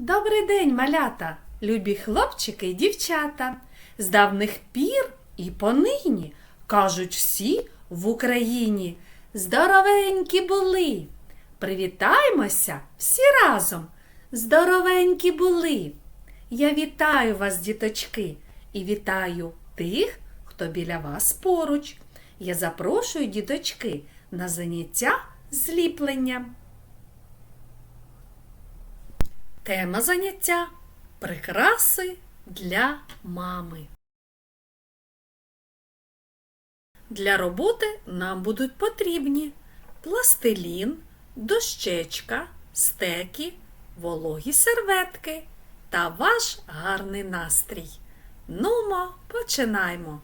Добрий день, малята, любі хлопчики й дівчата. З давних пір і понині кажуть всі в Україні здоровенькі були. Привітаймося всі разом. Здоровенькі були. Я вітаю вас, діточки, і вітаю тих, хто біля вас поруч. Я запрошую діточки на заняття зліплення. Тема заняття прикраси для мами. Для роботи нам будуть потрібні пластилін, дощечка, стеки, вологі серветки та ваш гарний настрій. Нумо, починаймо.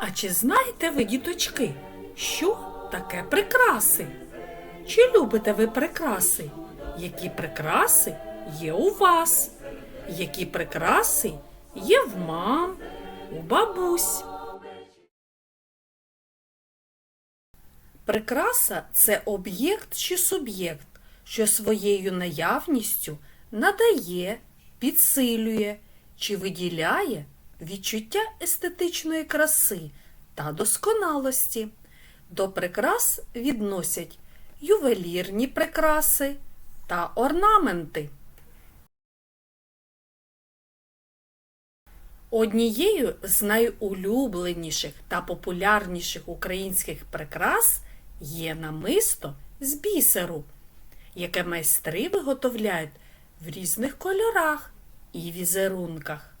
А чи знаєте ви, діточки, що таке прикраси? Чи любите ви прикраси? Які прикраси є у вас? Які прикраси є в мам, у бабусь? Прикраса це об'єкт чи суб'єкт, що своєю наявністю надає, підсилює чи виділяє відчуття естетичної краси та досконалості. До прикрас відносять ювелірні прикраси та орнаменти. Однією з найулюбленіших та популярніших українських прикрас є намисто з бісеру, яке майстри виготовляють в різних кольорах і візерунках.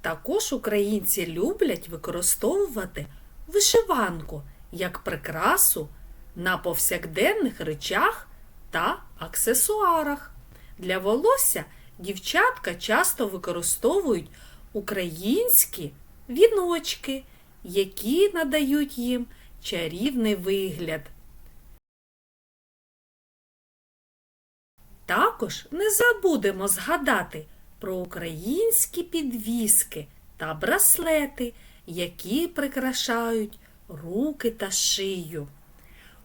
Також українці люблять використовувати вишиванку як прикрасу на повсякденних речах та аксесуарах. Для волосся дівчатка часто використовують українські віночки, які надають їм чарівний вигляд. Також не забудемо згадати про українські підвіски та браслети, які прикрашають руки та шию.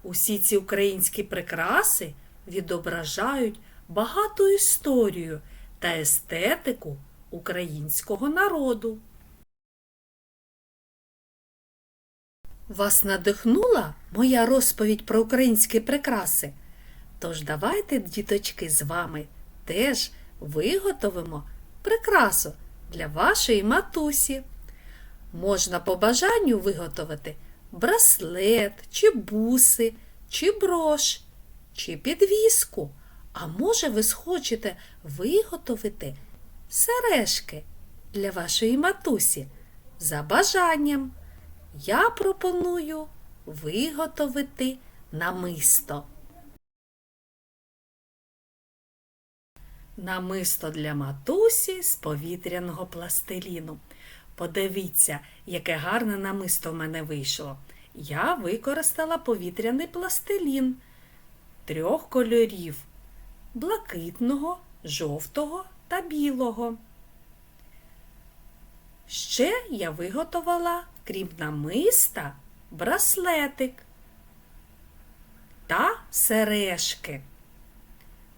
Усі ці українські прикраси відображають багату історію та естетику українського народу. Вас надихнула моя розповідь про українські прикраси? Тож давайте, діточки, з вами теж виготовимо прикрасу для вашої матусі. Можна по бажанню виготовити браслет, чи буси, чи брош, чи підвіску. А може, ви схочете виготовити сережки для вашої матусі. За бажанням я пропоную виготовити намисто. Намисто для матусі з повітряного пластиліну. Подивіться, яке гарне намисто в мене вийшло. Я використала повітряний пластилін трьох кольорів блакитного, жовтого та білого. Ще я виготовила, крім намиста, браслетик та сережки.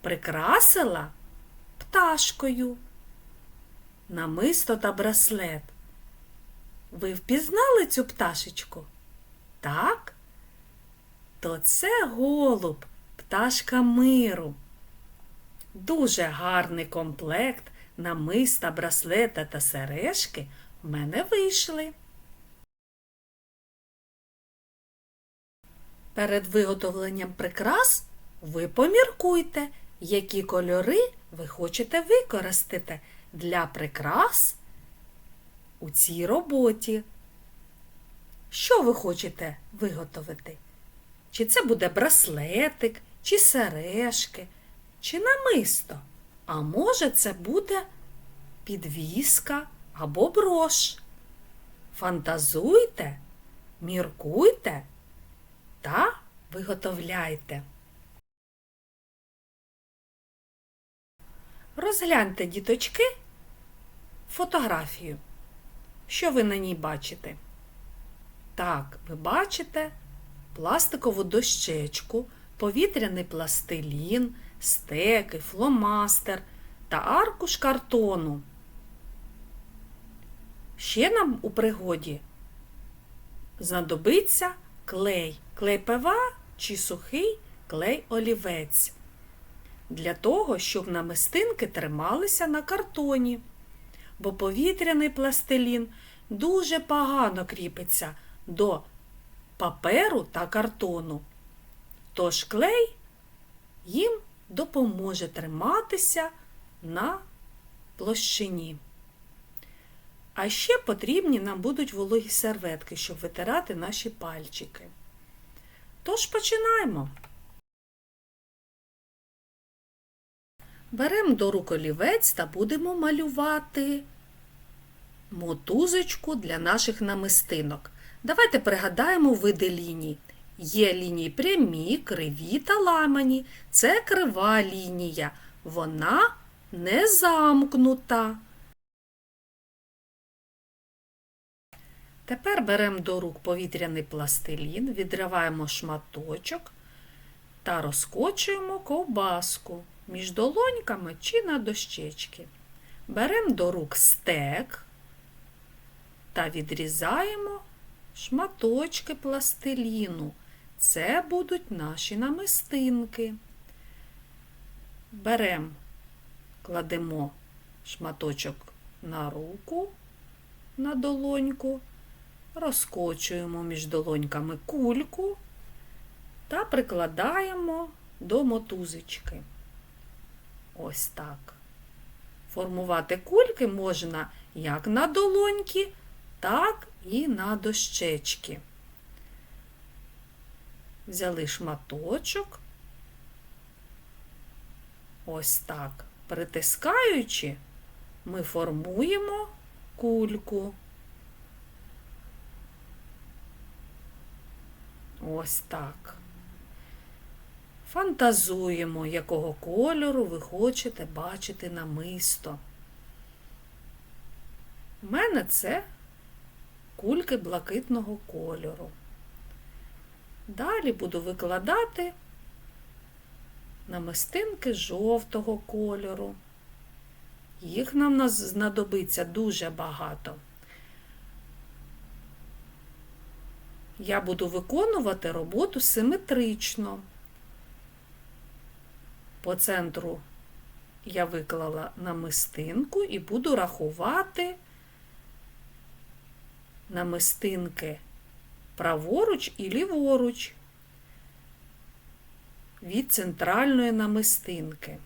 Прикрасила пташкою. Намисто та браслет. Ви впізнали цю пташечку? Так? То це голуб, пташка миру. Дуже гарний комплект намиста, браслета та сережки в мене вийшли. Перед виготовленням прикрас ви поміркуйте, які кольори ви хочете використати для прикрас у цій роботі. Що ви хочете виготовити? Чи це буде браслетик, чи сережки, чи намисто? А може, це буде підвіска або брош. Фантазуйте, міркуйте та виготовляйте. Розгляньте, діточки, фотографію. Що ви на ній бачите? Так, ви бачите пластикову дощечку, повітряний пластилін, стеки, фломастер та аркуш картону. Ще нам у пригоді знадобиться клей, клей ПВА чи сухий клей олівець. Для того, щоб намистинки трималися на картоні, бо повітряний пластилін дуже погано кріпиться до паперу та картону. Тож клей їм допоможе триматися на площині. А ще потрібні нам будуть вологі серветки, щоб витирати наші пальчики. Тож починаємо. Беремо до рук олівець та будемо малювати мотузочку для наших намистинок. Давайте пригадаємо види ліній. Є лінії прямі, криві та ламані. Це крива лінія. Вона не замкнута. Тепер беремо до рук повітряний пластилін, відриваємо шматочок та розкочуємо ковбаску між долоньками чи на дощечки. Беремо до рук стек та відрізаємо шматочки пластиліну. Це будуть наші намистинки. Беремо, кладемо шматочок на руку, на долоньку, розкочуємо між долоньками кульку та прикладаємо до мотузочки. Ось так. Формувати кульки можна як на долоньки, так і на дощечки. Взяли шматочок. Ось так. Притискаючи, ми формуємо кульку. Ось так. Фантазуємо, якого кольору ви хочете бачити намисто. У мене це кульки блакитного кольору. Далі буду викладати намистинки жовтого кольору. Їх нам знадобиться дуже багато. Я буду виконувати роботу симетрично. По центру я виклала намистинку і буду рахувати намистинки праворуч і ліворуч від центральної намистинки.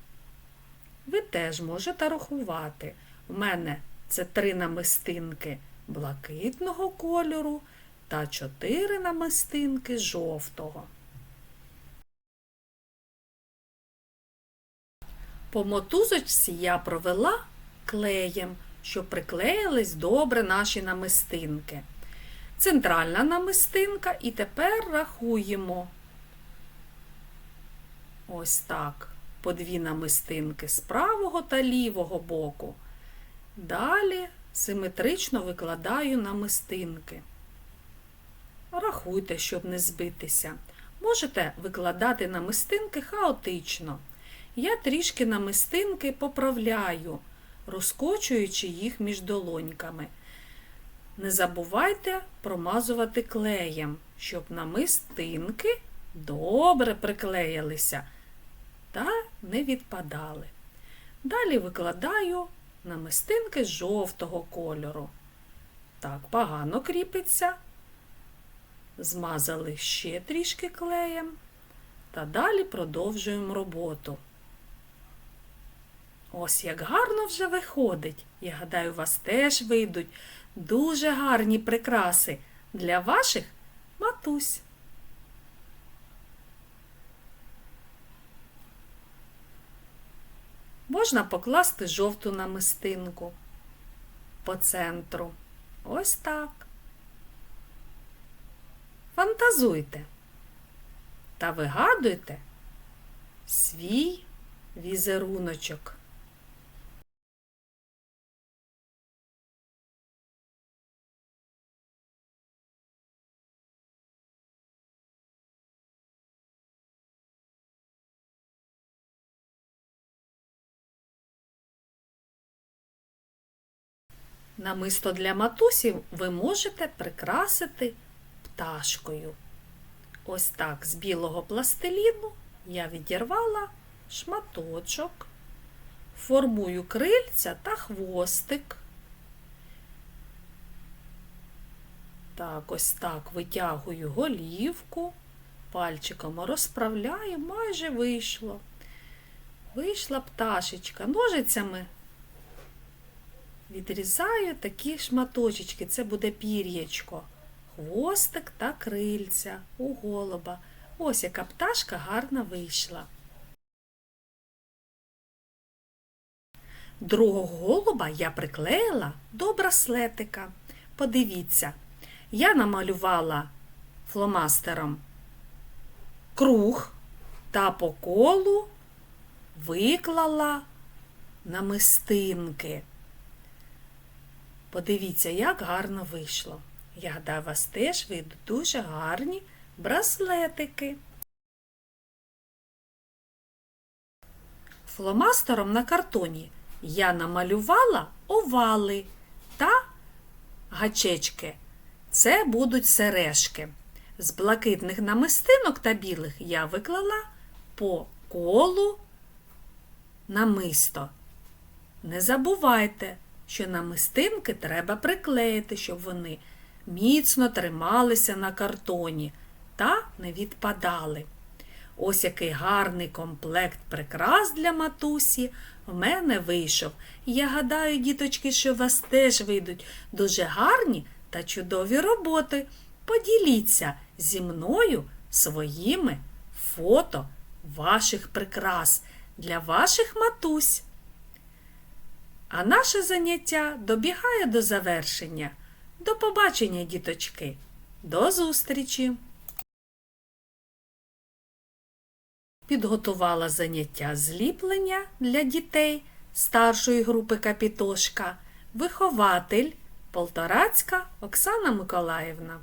Ви теж можете рахувати. У мене це три намистинки блакитного кольору та чотири намистинки жовтого. По мотузочці я провела клеєм, щоб приклеїлись добре наші намистинки. Центральна намистинка і тепер рахуємо. Ось так. По дві намистинки з правого та лівого боку. Далі симетрично викладаю намистинки. Рахуйте, щоб не збитися. Можете викладати намистинки хаотично. Я трішки намистинки поправляю, розкочуючи їх між долоньками. Не забувайте промазувати клеєм, щоб намистинки добре приклеїлися та не відпадали. Далі викладаю намистинки жовтого кольору. Так, погано кріпиться. Змазали ще трішки клеєм та далі продовжуємо роботу. Ось як гарно вже виходить. Я гадаю, у вас теж вийдуть дуже гарні прикраси для ваших матусь. Можна покласти жовту намистинку по центру. Ось так. Фантазуйте та вигадуйте свій візеруночок. Намисто для матусів ви можете прикрасити пташкою. Ось так з білого пластиліну я відірвала шматочок, формую крильця та хвостик. Так, ось так витягую голівку, пальчиком розправляю, майже вийшло. Вийшла пташечка. Ножицями відрізаю такі шматочечки. Це буде пір'ячко, хвостик та крильця у голуба. Ось яка пташка гарна вийшла. Другого голуба я приклеїла до браслетика. Подивіться, я намалювала фломастером круг та по колу виклала намистинки. Подивіться, як гарно вийшло. Я гадаю, вас теж вийдуть дуже гарні браслетики. Фломастером на картоні я намалювала овали та гачечки. Це будуть сережки. З блакитних намистинок та білих я виклала по колу намисто. Не забувайте, що намистинки треба приклеїти, щоб вони міцно трималися на картоні та не відпадали. Ось який гарний комплект прикрас для матусі в мене вийшов. Я гадаю, діточки, що у вас теж вийдуть дуже гарні та чудові роботи. Поділіться зі мною своїми фото ваших прикрас для ваших матусь. А наше заняття добігає до завершення. До побачення, діточки. До зустрічі! Підготувала заняття зліплення для дітей старшої групи Капітошка, вихователь Полторацька Оксана Миколаївна.